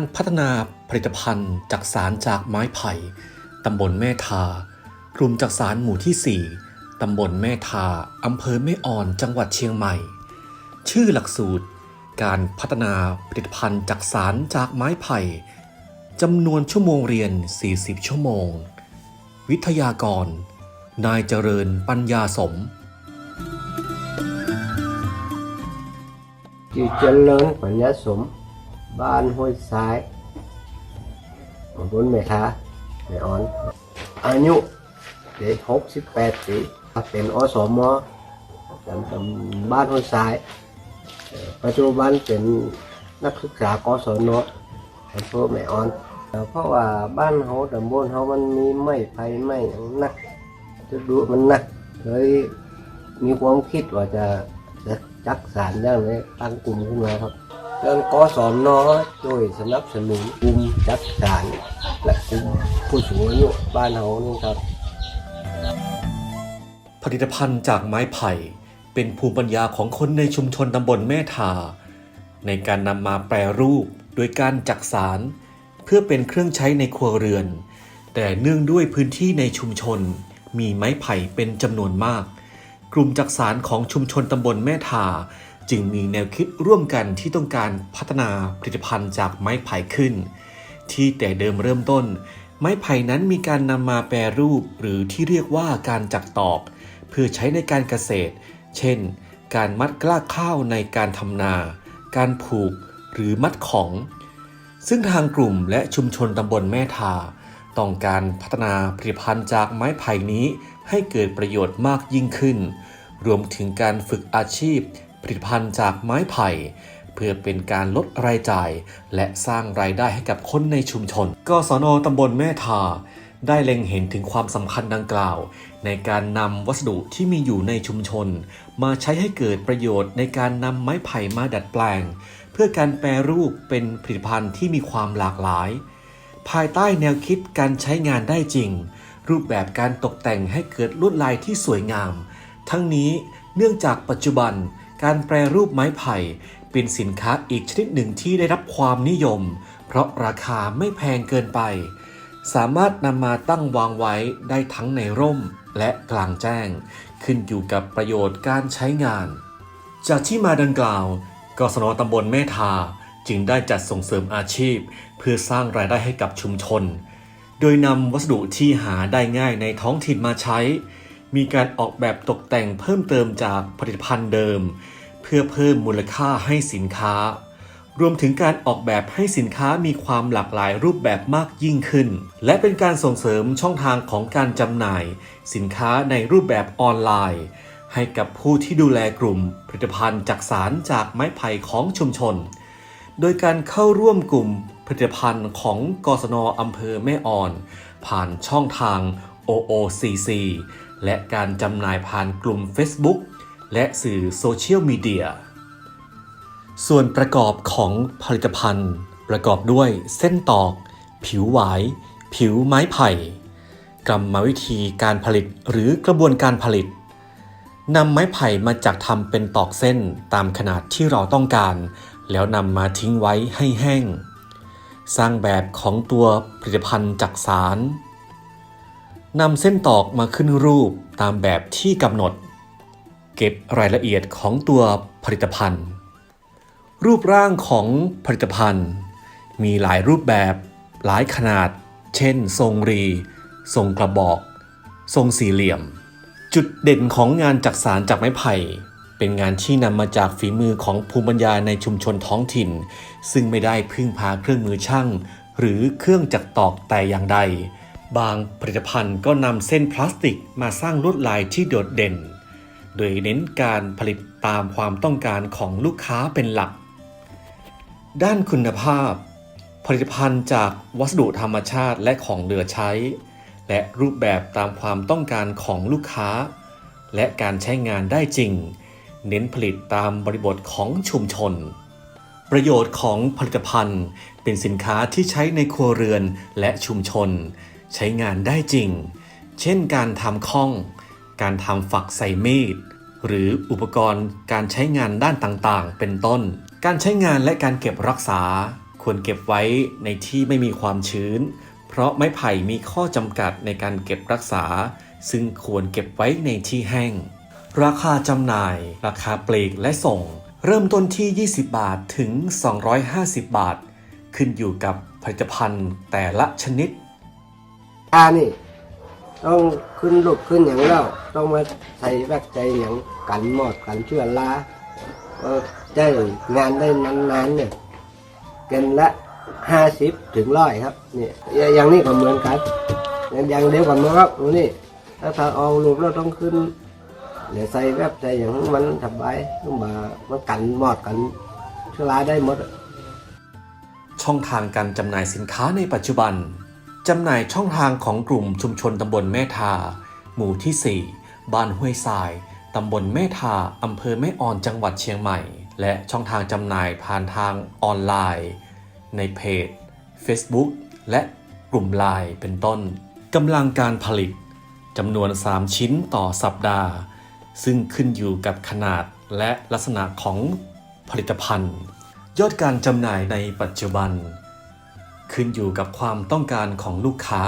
การพัฒนาผลิตภัณฑ์จากสารจากไม้ไผ่ ตำบลแม่ทา กลุ่มจากสารหมู่ที่ 4 ตำบลแม่ทา อำเภอแม่อ่อน จังหวัดเชียงใหม่ ชื่อหลักสูตร การพัฒนาผลิตภัณฑ์จากสารจากไม้ไผ่จำนวนชั่วโมงเรียน 40 ชั่วโมง วิทยากร นายเจริญปัญญาสมชื่อเจริญปัญญาสม บ้านห้วยซ้ายบลแม่ทาแม่อ่อน อายุเด็กหกสิบแปดปีเป็นอสมจำจำบ้านห้วยซ้าย ปัจจุบันเป็นนักศึกษากศนอำเภอแม่อ่อนเอ่อเพราะว่าบ้านเขาตำบลเขามันมีไม้ไผ่ไม้อย่างนักจะดูมันนักเลยมีความคิดว่าจะจะจักสารอย่างไรตั้งกลุ่มขึ้นมาครับ เรื่องกสมนช่วยสนับสนุนกลุ่มจัการและกลุ่มผู้สูงอายุบ้านเขานี่ครับ ผลิตภัณฑ์จากไม้ไผ่ เป็นภูมิปัญญาของคนในชุมชนตำบลแม่ทา ในการนำมาแปรรูปโดยการจักสาร เพื่อเป็นเครื่องใช้ในครัวเรือน แต่เนื่องด้วยพื้นที่ในชุมชน มีไม้ไผ่เป็นจำนวนมาก กลุ่มจักสารของชุมชนตำบลแม่ทา จึงมีแนวคิดร่วมกันที่ต้องการพัฒนาผลิตภัณฑ์จากไม้ไผ่ขึ้น ที่แต่เดิมเริ่มต้น ไม้ไผ่นั้นมีการนำมาแปรรูปหรือที่เรียกว่าการจักตอก เพื่อใช้ในการเกษตร เช่น การมัดกล้าข้าวในการทำนา การผูกหรือมัดของ ซึ่งทางกลุ่มและชุมชนตำบลแม่ทา ต้องการพัฒนาผลิตภัณฑ์จากไม้ไผ่นี้ให้เกิดประโยชน์มากยิ่งขึ้น รวมถึงการฝึกอาชีพ ผลิตภัณฑ์จากไม้ไผ่ เพื่อเป็นการลดรายจ่าย และสร้างรายได้ให้กับคนในชุมชน กศนตำบลแม่ทา ได้เล็งเห็นถึงความสำคัญดังกล่าว ในการนำวัสดุที่มีอยู่ในชุมชน มาใช้ให้เกิดประโยชน์ในการนำไม้ไผ่มาดัดแปลง เพื่อการแปรรูปเป็นผลิตภัณฑ์ที่มีความหลากหลาย ภายใต้แนวคิดการใช้งานได้จริง รูปแบบการตกแต่งให้เกิดลวดลายที่สวยงาม ทั้งนี้เนื่องจากปัจจุบัน การแปรรูปไม้ไผ่เป็นสินค้าอีกชนิดหนึ่งที่ได้รับความนิยม เพราะราคาไม่แพงเกินไป สามารถนำมาตั้งวางไว้ได้ทั้งในร่มและกลางแจ้ง ขึ้นอยู่กับประโยชน์การใช้งาน จากที่มาดังกล่าว กศนตำบลแม่ทาจึงได้จัดส่งเสริมอาชีพ เพื่อสร้างรายได้ให้กับชุมชน โดยนำวัสดุที่หาได้ง่ายในท้องถิ่นมาใช้ มีการออกแบบตกแต่งเพิ่มเติมจากผลิตภัณฑ์เดิม เพื่อเพิ่มมูลค่าให้สินค้า รวมถึงการออกแบบให้สินค้ามีความหลากหลายรูปแบบมากยิ่งขึ้น และเป็นการส่งเสริมช่องทางของการจำหน่าย สินค้าในรูปแบบออนไลน์ ให้กับผู้ที่ดูแลกลุ่ม ผลิตภัณฑ์จากสารจากไม้ไผ่ของชุมชน โดยการเข้าร่วมกลุ่มผลิตภัณฑ์ของกศนอำเภอแม่อ่อน ผ่านช่องทาง OOCC และการจำหน่ายผ่านกลุ่ม Facebook และสื่อโซเชียลมีเดีย ส่วนประกอบของผลิตภัณฑ์ ประกอบด้วยเส้นตอก ผิวหวาย ผิวไม้ไผ่ กรรมวิธีการผลิตหรือกระบวนการผลิตนำไม้ไผ่มาจากทำเป็นตอกเส้นตามขนาดที่เราต้องการ แล้วนำมาทิ้งไว้ให้แห้ง สร้างแบบของตัวผลิตภัณฑ์จากสาร นำเส้นตอกมาขึ้นรูปตามแบบที่กำหนด เก็บรายละเอียดของตัวผลิตภัณฑ์ รูปร่างของผลิตภัณฑ์ มีหลายรูปแบบหลายขนาด เช่น ทรงรี ทรงกระบอก ทรงสี่เหลี่ยม จุดเด่นของงานจักสารจากไม้ไผ่ เป็นงานที่นำมาจากฝีมือของภูมิปัญญาในชุมชนท้องถิ่น ซึ่งไม่ได้พึ่งพาเครื่องมือช่าง หรือเครื่องจักรตอกแต่อย่างใด บางผลิตภัณฑ์ก็นำเส้นพลาสติกมาสร้างลวดลายที่โดดเด่น โดยเน้นการผลิตตามความต้องการของลูกค้าเป็นหลัก ด้านคุณภาพ ผลิตภัณฑ์จากวัสดุธรรมชาติและของเหลือใช้ และรูปแบบตามความต้องการของลูกค้า และการใช้งานได้จริง เน้นผลิตตามบริบทของชุมชน ประโยชน์ของผลิตภัณฑ์เป็นสินค้าที่ใช้ในครัวเรือนและชุมชน ใช้งานได้จริง เช่นการทำข้อง การทำฝักใส่มีด หรืออุปกรณ์การใช้งานด้านต่างๆ เป็นต้น การใช้งานและการเก็บรักษา ควรเก็บไว้ในที่ไม่มีความชื้น เพราะไม้ไผ่มีข้อจำกัดในการเก็บรักษา ซึ่งควรเก็บไว้ในที่แห้ง ราคาจำหน่าย ราคาปลีกและส่ง เริ่มต้นที่ 20 บาทถึง 250 บาท ขึ้นอยู่กับผลิตภัณฑ์แต่ละชนิด อานี่ ต้องขึ้นลูกขึ้นอย่างแล้วต้องมาใส่แวกใจอย่างกันหมอดกันเชื้อราเออได้งานได้นานๆเนี่ยเกินละห้าสิบถึงร้อยครับเนี่ยอย่างนี้ก็เหมือนกันอย่างเดียวกันนะครับดูนี่ถ้าถ้าเอาลูกเราต้องขึ้นเดี๋ยวใส่แวบใจอย่างมันสบายต้องมามันกันหมอดกันเชื้อราได้หมด ช่องทางการจำหน่ายสินค้าในปัจจุบัน จำหน่ายช่องทางของกลุ่มชุมชนตำบลแม่ทา หมู่ที่ 4 บ้านห้วยทราย ตำบลแม่ทา อำเภอแม่ออนจังหวัดเชียงใหม่ และช่องทางจำหน่ายผ่านทางออนไลน์ ในเพจ Facebook และกลุ่มไลน์เป็นต้นกำลังการผลิตจำนวน 3 ชิ้นต่อสัปดาห์ ซึ่งขึ้นอยู่กับขนาดและลักษณะของผลิตภัณฑ์ ยอดการจำหน่ายในปัจจุบัน ขึ้นอยู่กับความต้องการของลูกค้า